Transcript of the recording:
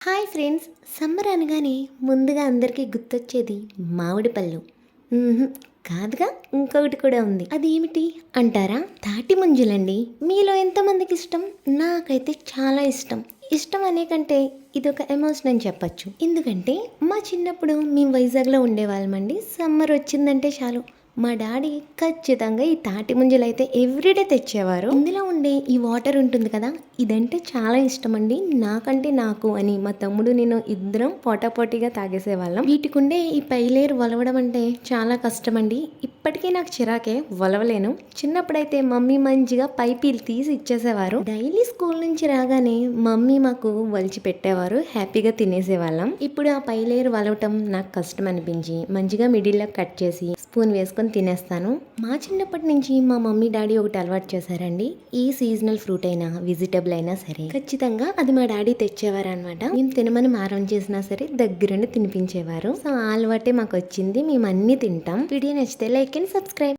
Hi friends summer అనగానే ముందుగా అందరికీ గుర్తొచ్చేది మామిడి పళ్ళు. కాదుగా ఇంకొకటి కూడా ఉంది. అది ఏమిటి అంటారా? తాటి ముంజులండి. మీలో ఎంతమందికి ఇష్టం? నాకైతే చాలా ఇష్టం. ఇష్టం అనే కంటే ఇది ఒక ఎమోషన్ అని చెప్పచ్చు. ఎందుకంటే మా చిన్నప్పుడు మేము వైజాగ్లో ఉండేవాళ్ళమండి. సమ్మర్ వచ్చిందంటే చాలు. మా డాడీ ఖచ్చితంగా ఈ తాటి ముంజలు అయితే ఎవ్రీడే తెచ్చేవారు. ఇందులో ఉండే ఈ వాటర్ ఉంటుంది కదా ఇదంటే చాలా ఇష్టం అండి నాకంటే నాకు అని మా తమ్ముడు నేను ఇద్దరం పోటాపోటీగా తాగేసేవాళ్ళం. వీటికుండే ఈ పైలేరు వలవడం అంటే చాలా కష్టం అండి ఇప్పటికీ నాకు చిరాకే వలవలేను. చిన్నప్పుడైతే మమ్మీ మంచిగా పైపీలు తీసి ఇచ్చేసేవారు. డైలీ స్కూల్ నుంచి రాగానే మమ్మీ మాకు వలిచి పెట్టేవారు హ్యాపీగా తినేసేవాళ్ళం. ఇప్పుడు ఆ పైలేరు వలవటం నాకు కష్టం అనిపించి మంచిగా మిడిల్లో కట్ చేసి స్పూన్ వేసుకొని తినేస్తాను. మా చిన్నప్పటి నుంచి మా మమ్మీ డాడీ ఒకటి అలవాటు చేశారండి. ఈ సీజనల్ ఫ్రూట్ అయినా వెజిటబుల్ అయినా సరే ఖచ్చితంగా అది మా డాడీ తెచ్చేవారు అనమాట మేము తినమని మారం చేసినా సరే దగ్గరుండి తినిపించేవారు. సో ఆ అలవాటే మాకు వచ్చింది. మేము అన్ని తింటాం. వీడియో నచ్చితే లైక్ అండ్ సబ్స్క్రైబ్.